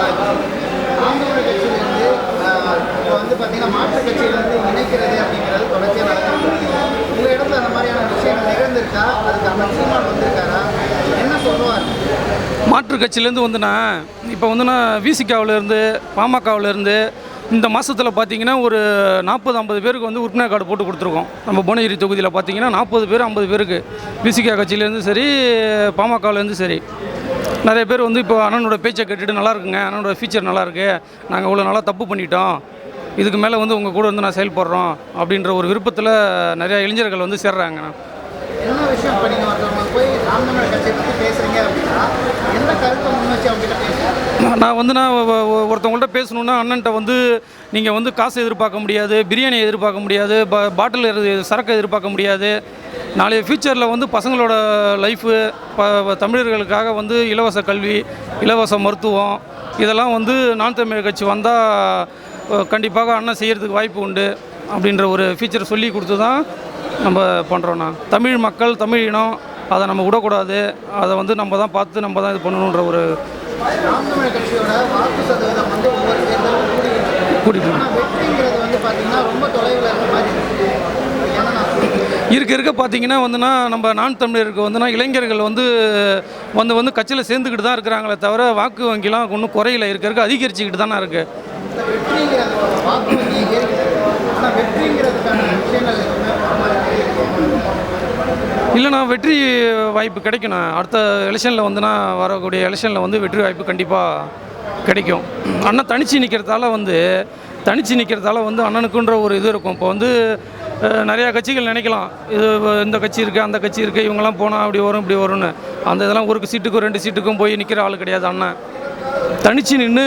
விஷயங்கள்லாம் கட்சியிலேருந்து இப்போ வந்து பார்த்தீங்கன்னா மாற்று கட்சியிலேருந்து இணைக்கிறது அப்படிங்கிறது தொடர்ச்சியாக நடந்துட்டு இருக்கு. இடத்துல அந்த மாதிரியான விஷயங்கள் நிகழ்ந்திருக்கா அதுக்கு அந்த சீமான் வந்திருக்காரா என்ன சொல்லுவார் மாற்று கட்சியிலேருந்து வந்துண்ணா இப்போ வந்துண்ணா விசிகாவிலேருந்து பாமகவிலேருந்து இந்த மாதத்தில் பார்த்தீங்கன்னா ஒரு நாற்பது ஐம்பது பேருக்கு வந்து உறுப்பினர் கார்டு போட்டு கொடுத்துருக்கோம் நம்ம புவனகிரி தொகுதியில் பார்த்தீங்கன்னா நாற்பது பேர் ஐம்பது பேருக்கு விசிகா கட்சியிலேருந்து சரி பாமகவிலேருந்து சரி நிறைய பேர் வந்து இப்போ அண்ணனோட பேச்சை கேட்டுட்டு நல்லா இருக்குங்க அண்ணனோட ஃபீச்சர் நல்லா இருக்கு நாங்கள் இவ்வளோ நாளாக தப்பு பண்ணிட்டோம் இதுக்கு மேலே வந்து உங்கள் கூட வந்து நான் செயல்படுறோம் அப்படின்ற ஒரு விருப்பத்தில் நிறையா இளைஞர்கள் வந்து சேர்றாங்கண்ணா நான் வந்து நான் ஒருத்தவங்கள்ட்ட பேசணுன்னா அண்ணன்ட்ட வந்து நீங்கள் வந்து காசு எதிர்பார்க்க முடியாது பிரியாணி எதிர்பார்க்க முடியாது ப பாட்டில் சரக்கு எதிர்பார்க்க முடியாது நாளைய ஃப்யூச்சரில் வந்து பசங்களோட லைஃபு ப தமிழர்களுக்காக வந்து இலவச கல்வி இலவச மருத்துவம் இதெல்லாம் வந்து நான் தமிழர் கட்சி வந்தால் கண்டிப்பாக அண்ணன் செய்கிறதுக்கு வாய்ப்பு உண்டு அப்படின்ற ஒரு ஃபியூச்சர் சொல்லி கொடுத்து தான் நம்ம பண்ணுறோண்ணா தமிழ் மக்கள் தமிழ் இனம் அதை நம்ம விடக்கூடாது. அதை வந்து நம்ம தான் பார்த்து நம்ம தான் இது பண்ணணுன்ற ஒரு நாம் இருக்க இருக்க பார்த்தீங்கன்னா வந்துன்னா நம்ம நான் தமிழருக்கு வந்துன்னா இளைஞர்கள் வந்து வந்து வந்து கட்சியில் சேர்ந்துக்கிட்டு தான் இருக்கிறாங்களே தவிர வாக்கு வங்கிலாம் ஒன்றும் குறையில இருக்க இருக்க அதிகரிச்சுக்கிட்டு தானே இருக்குது இருக்கு இல்லைண்ணா வெற்றி வாய்ப்பு கிடைக்குண்ணா அடுத்த எலெக்ஷனில் வந்துன்னா வரக்கூடிய எலெக்ஷனில் வந்து வெற்றி வாய்ப்பு கண்டிப்பாக கிடைக்கும். அண்ணன் தனிச்சு நிற்கிறதால வந்து தனிச்சு நிற்கிறதால வந்து அண்ணனுக்குன்ற ஒரு இது இருக்கும். இப்போ வந்து நிறையா கட்சிகள் நினைக்கலாம். இது இந்த கட்சி இருக்குது அந்த கட்சி இருக்குது இவங்கெல்லாம் போனால் அப்படி வரும் இப்படி வரும்னு. அந்த இதெல்லாம் ஒரு சீட்டுக்கும் ரெண்டு சீட்டுக்கும் போய் நிற்கிற ஆள் கிடையாது அண்ணன். தனிச்சு நின்று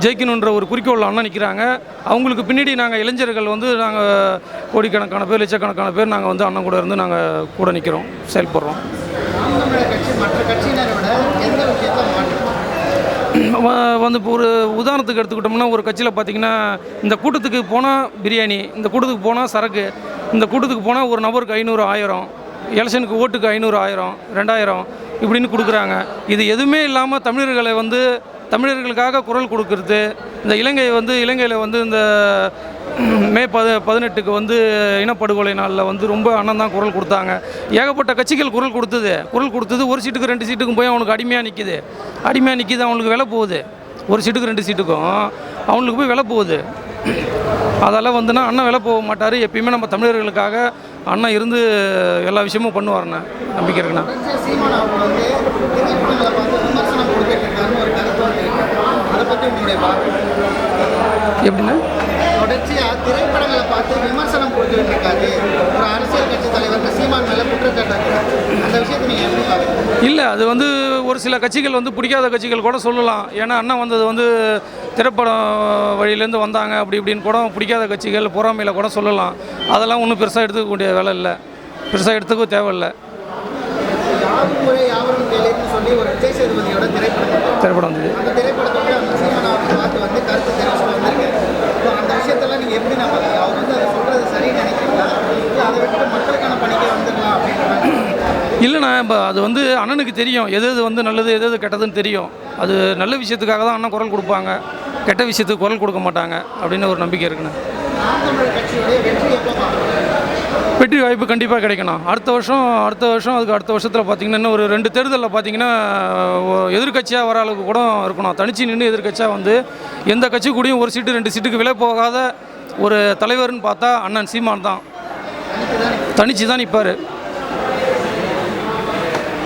ஜெயிக்கணுன்ற ஒரு குறிக்கோள் அண்ணன் நிற்கிறாங்க அவங்களுக்கு பின்னாடி நாங்கள் இளைஞர்கள் வந்து நாங்கள் கோடிக்கணக்கான பேர் லட்சக்கணக்கான பேர் நாங்கள் வந்து அண்ணன் கூட இருந்து நாங்கள் கூட நிற்கிறோம் செயல்படுறோம் நாம் தமிழர் கட்சி மற்ற கட்சியினரை விட எந்த விஷயத்தை மாற்றும் வ- வந்து இப்போ ஒரு உதாரணத்துக்கு எடுத்துக்கிட்டோம்னா ஒரு கட்சியில் பார்த்தீங்கன்னா இந்த கூட்டத்துக்கு போனால் பிரியாணி இந்த கூட்டத்துக்கு போனால் சரக்கு இந்த கூட்டத்துக்கு போனால் ஒரு நபருக்கு ஐநூறு ஆயிரம் எலெக்ஷனுக்கு ஓட்டுக்கு ஐநூறு ஆயிரம் ரெண்டாயிரம் இப்படின்னு கொடுக்குறாங்க. இது எதுவுமே இல்லாமல் தமிழர்களை வந்து தமிழர்களுக்காக குரல் கொடுக்கறது இந்த இலங்கை வந்து இலங்கையில் வந்து இந்த மே பத பதினெட்டுக்கு வந்து இனப்படுகொலை நாளில் வந்து ரொம்ப அண்ணன் தான் குரல் கொடுத்தாங்க. ஏகப்பட்ட கட்சிகள் குரல் கொடுத்தது. குரல் கொடுத்தது ஒரு சீட்டுக்கு ரெண்டு சீட்டுக்கும் போய் அவனுக்கு அடிமையாக நிற்கிது அடிமையாக நிற்கிது அவனுக்கு விலை போகுது. ஒரு சீட்டுக்கு ரெண்டு சீட்டுக்கும் அவனுக்கு போய் விலை போகுது. அதெல்லாம் வந்துன்னா அண்ணன் விலை போக மாட்டார். எப்பயுமே நம்ம தமிழர்களுக்காக அண்ணன் இருந்து எல்லா விஷயமும் பண்ணுவார்ண்ணே நம்பிக்கை இருக்குண்ணா. அதை எப்படின்னா தொடர்ச்சியாக திரைப்படங்களை பார்த்து விமர்சனம் கொடுத்துட்டு இருக்காரு ஒரு அரசியல் கட்சி தலைவர் சீமான் மேலே குற்றச்சாட்டு இருக்கு. அந்த விஷயத்தை நீங்கள் எப்படி பார்க்குறீங்க? இல்லை அது வந்து ஒரு சில கட்சிகள் வந்து பிடிக்காத கட்சிகள் கூட சொல்லலாம். ஏன்னா அண்ணன் வந்தது வந்து திரைப்படம் வழியிலேருந்து வந்தாங்க அப்படி இப்படின்னு கூட பிடிக்காத கட்சிகள் பொறாமையில் கூட சொல்லலாம். அதெல்லாம் ஒன்றும் பெருசாக எடுத்துக்கக்கூடிய வேலை இல்லை. பெருசாக எடுத்துக்க தேவையில்லை. யாரும் முறை யாவரும் கேள்வின்னு சொல்லி ஒரு விஜய் சேதுபதியோட திரைப்படம் வந்தது. திரைப்படம் வந்தது அந்த திரைப்படத்தோட அந்த சீமான் அவர்கள் பார்த்து வந்து கருத்து தெரிவிச்சுட்டு வந்திருக்காரு இப்போ அந்த விஷயத்தெல்லாம் நீங்கள் எப்படி நான் பார்க்குறீங்க அவர் வந்து அதை சொல்கிறது சரின்னு நினைக்கிறீங்களா இல்லை அதை விட்டு மக்களுக்கான பணிக்கு வந்துடலாம் அப்படின்ற மாதிரி இல்லைண்ணா இப்போ அது வந்து அண்ணனுக்கு தெரியும். எது எது வந்து நல்லது எது எது கெட்டதுன்னு தெரியும். அது நல்ல விஷயத்துக்காக தான் அண்ணன் குரல் கொடுப்பாங்க. கெட்ட விஷயத்துக்கு குரல் கொடுக்க மாட்டாங்க அப்படின்னு ஒரு நம்பிக்கை இருக்குண்ணே. வெற்றி வாய்ப்பு கண்டிப்பாக கிடைக்கணும். அடுத்த வருஷம் அடுத்த வருஷம் அதுக்கு அடுத்த வருஷத்தில் பார்த்தீங்கன்னா இன்னும் ஒரு ரெண்டு தேர்தலில் பார்த்தீங்கன்னா எதிர்கட்சியாக வர அளவுக்கு கூட இருக்கணும். தனிச்சு நின்று எதிர்கட்சியாக வந்து எந்த கட்சி கூடயும் ஒரு சீட்டு ரெண்டு சீட்டுக்கு விலை போகாத ஒரு தலைவர்னு பார்த்தா அண்ணன் சீமான் தான். தனிச்சு தான் நிற்பார்